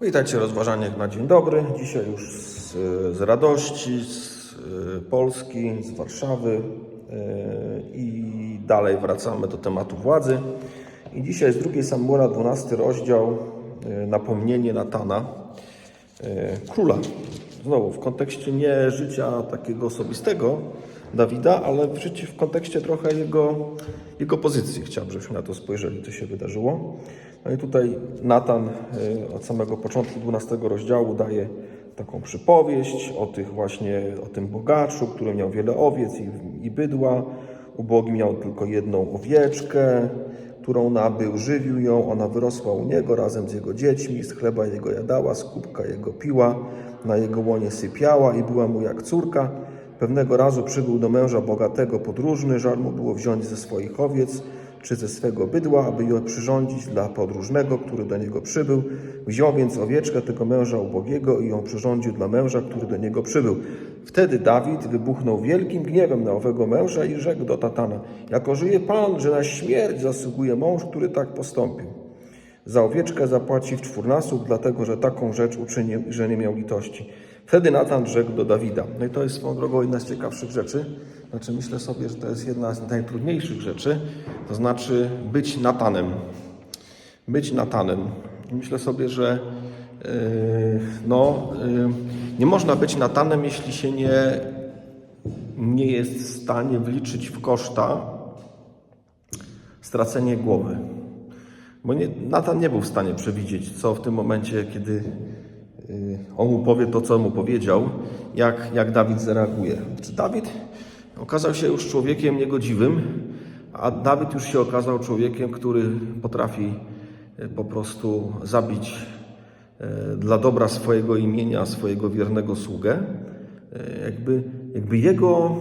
Witajcie rozważaniach na dzień dobry. Dzisiaj już z, z radości, z y, Polski, z Warszawy y, i dalej wracamy do tematu władzy. I dzisiaj z drugiej Samuela 12 rozdział y, napomnienie Natana, króla. Znowu w kontekście nie życia takiego osobistego Dawida, ale w, życiu, w kontekście trochę jego, jego pozycji. Chciałbym, żebyśmy na to spojrzeli, co się wydarzyło. No i tutaj Natan y, od samego początku 12 rozdziału daje taką przypowieść o tych właśnie, o tym bogaczu, który miał wiele owiec i, i bydła. Ubogi miał tylko jedną owieczkę, którą nabył, żywił ją, ona wyrosła u niego razem z jego dziećmi, z chleba jego jadała, z kubka jego piła, na jego łonie sypiała i była mu jak córka. Pewnego razu przybył do męża bogatego podróżny, żal mu było wziąć ze swoich owiec czy ze swego bydła, aby ją przyrządzić dla podróżnego, który do niego przybył. Wziął więc owieczkę tego męża ubogiego i ją przyrządził dla męża, który do niego przybył. Wtedy Dawid wybuchnął wielkim gniewem na owego męża i rzekł do Tatana: Jako żyje Pan, że na śmierć zasługuje mąż, który tak postąpił. Za owieczkę zapłaci w czwórnasób, dlatego że taką rzecz uczynił, że nie miał litości. Wtedy Natan rzekł do Dawida. No i to jest swoją drogą jedna z ciekawszych rzeczy. Znaczy myślę sobie, że to jest jedna z najtrudniejszych rzeczy. To znaczy być Natanem. Być Natanem. Myślę sobie, że yy, no, yy, nie można być Natanem, jeśli się nie, nie jest w stanie wliczyć w koszta stracenie głowy. Bo nie, Natan nie był w stanie przewidzieć, co w tym momencie, kiedy on mu powie to, co mu powiedział, jak, jak Dawid zareaguje. Czy Dawid okazał się już człowiekiem niegodziwym, a Dawid już się okazał człowiekiem, który potrafi y, po prostu zabić y, dla dobra swojego imienia, swojego wiernego sługę. Jakby, jakby jego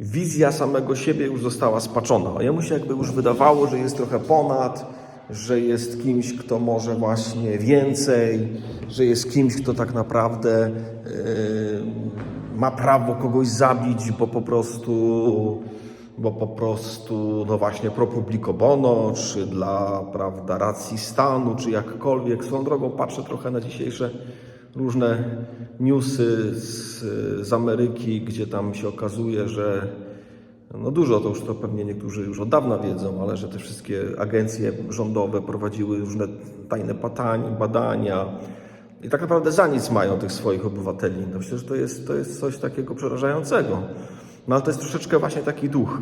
wizja samego siebie już została spaczona. Jemu się jakby już wydawało, że jest trochę ponad, że jest kimś, kto może właśnie więcej, że jest kimś, kto tak naprawdę yy, ma prawo kogoś zabić, bo po prostu, bo po prostu, no właśnie pro publico bono, czy dla, prawda, racji stanu, czy jakkolwiek. Swoją drogą patrzę trochę na dzisiejsze różne newsy z, z Ameryki, gdzie tam się okazuje, że no dużo, to już to pewnie niektórzy już od dawna wiedzą, ale że te wszystkie agencje rządowe prowadziły różne tajne badania i tak naprawdę za nic mają tych swoich obywateli. No myślę, że to jest, to jest coś takiego przerażającego. No ale to jest troszeczkę właśnie taki duch.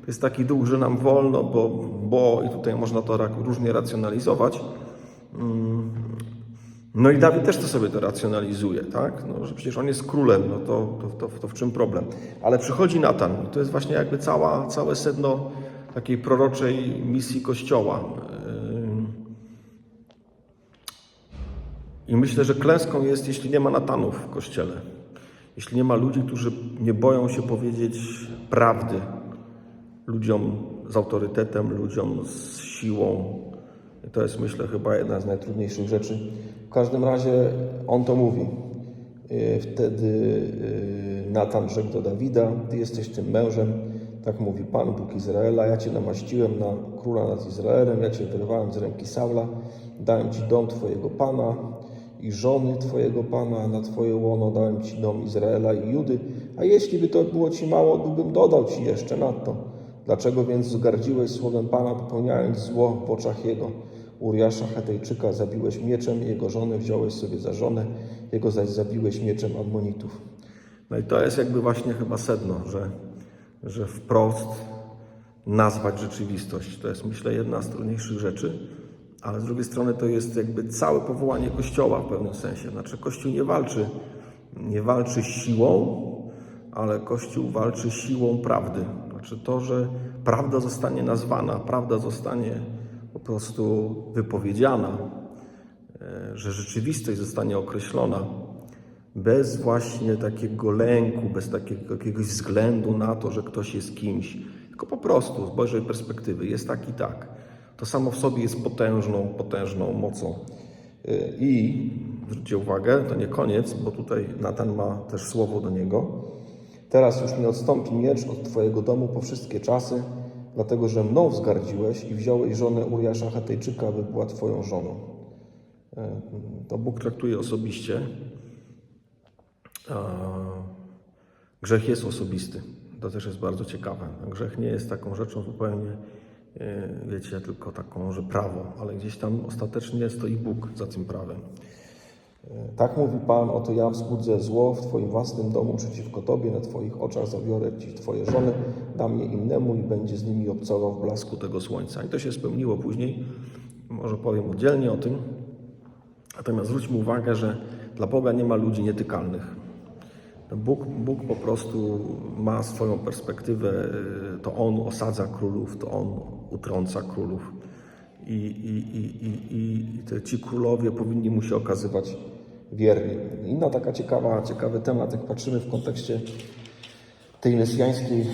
To jest taki duch, że nam wolno, bo, bo i tutaj można to różnie racjonalizować. No i Dawid też to sobie to racjonalizuje, tak? No, że przecież on jest królem, no to, to, to, to w czym problem? Ale przychodzi Natan, to jest właśnie jakby cała, całe sedno takiej proroczej misji Kościoła. I myślę, że klęską jest, jeśli nie ma Natanów w Kościele. Jeśli nie ma ludzi, którzy nie boją się powiedzieć prawdy ludziom z autorytetem, ludziom z siłą, to jest, myślę, chyba jedna z najtrudniejszych rzeczy. W każdym razie on to mówi. Yy, Wtedy yy, Natan rzekł do Dawida: Ty jesteś tym mężem, tak mówi Pan Bóg Izraela. Ja Cię namaściłem na króla nad Izraelem, ja Cię wyrwałem z ręki Saula, dałem Ci dom Twojego Pana i żony Twojego Pana, na Twoje łono dałem Ci dom Izraela i Judy. A jeśli by to było Ci mało, byłbym dodał Ci jeszcze nadto. Dlaczego więc zgardziłeś słowem Pana, popełniając zło w oczach Jego? Uriasza Hetejczyka zabiłeś mieczem, jego żonę wziąłeś sobie za żonę, jego zaś zabiłeś mieczem Ammonitów. No i to jest jakby właśnie chyba sedno, że, że wprost nazwać rzeczywistość. To jest myślę jedna z trudniejszych rzeczy, ale z drugiej strony to jest jakby całe powołanie Kościoła w pewnym sensie. Znaczy Kościół nie walczy, nie walczy siłą, ale Kościół walczy siłą prawdy. Znaczy to, że prawda zostanie nazwana, prawda zostanie po prostu wypowiedziana, e, że rzeczywistość zostanie określona bez właśnie takiego lęku, bez takiego jakiegoś względu na to, że ktoś jest kimś, tylko po prostu z Bożej perspektywy jest tak i tak. To samo w sobie jest potężną, potężną mocą. E, I zwróćcie uwagę, to nie koniec, bo tutaj Natan ma też słowo do niego. Teraz już nie odstąpi miecz od Twojego domu po wszystkie czasy, dlatego że mną wzgardziłeś i wziąłeś żonę Uriasza Hetejczyka, aby była Twoją żoną. e, to Bóg traktuje osobiście. Grzech jest osobisty. To też jest bardzo ciekawe. Grzech nie jest taką rzeczą zupełnie, e, wiecie, tylko taką, że prawo, ale gdzieś tam ostatecznie stoi Bóg za tym prawem. Tak mówi Pan, oto ja wzbudzę zło w Twoim własnym domu przeciwko Tobie, na Twoich oczach zabiorę Ci Twoje żony, dam je innemu i będzie z nimi obcował w blasku tego słońca. I to się spełniło później, może powiem oddzielnie o tym. Natomiast zwróćmy uwagę, że dla Boga nie ma ludzi nietykalnych. Bóg, Bóg po prostu ma swoją perspektywę, to On osadza królów, to On utrąca królów. I, i, i, i, i ci królowie powinni mu się okazywać wierni. Inna taka ciekawa, ciekawy temat, jak patrzymy w kontekście tej mesjańskiej,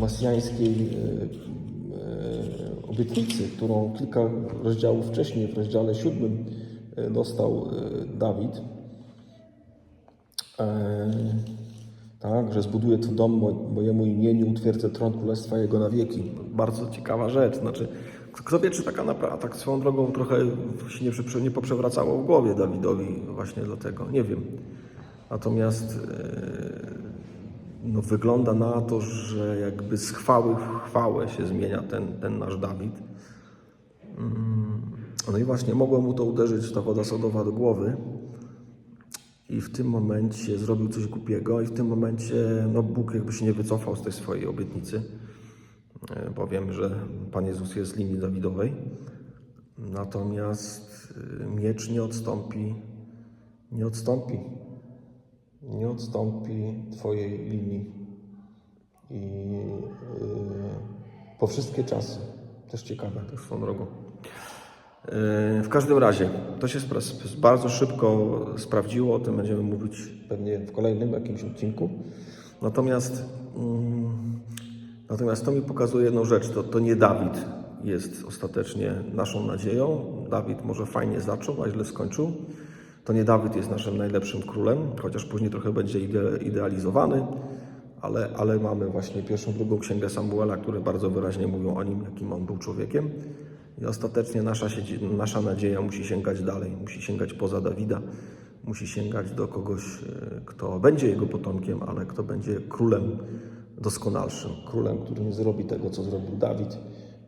mesjańskiej e, e, obietnicy, którą kilka rozdziałów wcześniej, w rozdziale siódmym e, dostał Dawid. Tak, że zbuduje tu dom mo- mojemu imieniu, utwierdzę tron królestwa jego na wieki. Bardzo ciekawa rzecz. Znaczy, kto wie, czy taka naprawdę, tak swoją drogą trochę się nie, nie poprzewracało w głowie Dawidowi właśnie dlatego. Nie wiem. Natomiast e, no, wygląda na to, że jakby z chwały w chwałę się zmienia ten, ten nasz Dawid. Mm, No i właśnie mogło mu to uderzyć ta woda sodowa do głowy. I w tym momencie zrobił coś głupiego, i w tym momencie no, Bóg jakby się nie wycofał z tej swojej obietnicy, bo wiem, że Pan Jezus jest z linii Dawidowej. Natomiast e, miecz nie odstąpi, nie odstąpi, nie odstąpi Twojej linii. I e, po wszystkie czasy. Też ciekawe, też swoją drogą. Yy, W każdym razie, to się bardzo szybko sprawdziło, o tym będziemy mówić pewnie w kolejnym jakimś odcinku. Natomiast, mm, natomiast to mi pokazuje jedną rzecz, to, to nie Dawid jest ostatecznie naszą nadzieją. Dawid może fajnie zaczął, a źle skończył. To nie Dawid jest naszym najlepszym królem, chociaż później trochę będzie ide, idealizowany, ale, ale mamy właśnie pierwszą, drugą księgę Samuela, które bardzo wyraźnie mówią o nim, jakim on był człowiekiem. I ostatecznie nasza, nasza nadzieja musi sięgać dalej, musi sięgać poza Dawida, musi sięgać do kogoś, e, kto będzie jego potomkiem, ale kto będzie królem doskonalszym, królem, który nie zrobi tego, co zrobił Dawid,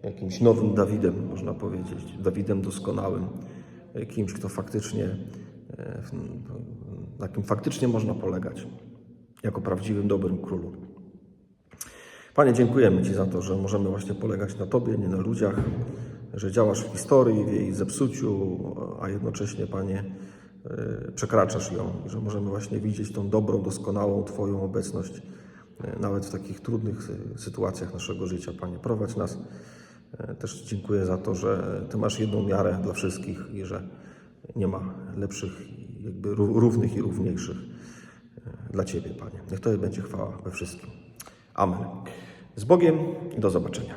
jakimś nowym Dawidem, można powiedzieć, Dawidem doskonałym, e, kimś, kto faktycznie, e, na kim faktycznie można polegać, jako prawdziwym, dobrym królu. Panie, dziękujemy Ci za to, że możemy właśnie polegać na Tobie, nie na ludziach, że działasz w historii, w jej zepsuciu, a jednocześnie, Panie, e, przekraczasz ją że możemy właśnie widzieć tą dobrą, doskonałą Twoją obecność, nawet w takich trudnych e, sytuacjach naszego życia. Panie, prowadź nas. E, Też dziękuję za to, że Ty masz jedną miarę dla wszystkich i że nie ma lepszych, jakby ró- równych i równiejszych e, dla Ciebie, Panie. Niech to będzie chwała we wszystkim. Amen. Z Bogiem i do zobaczenia.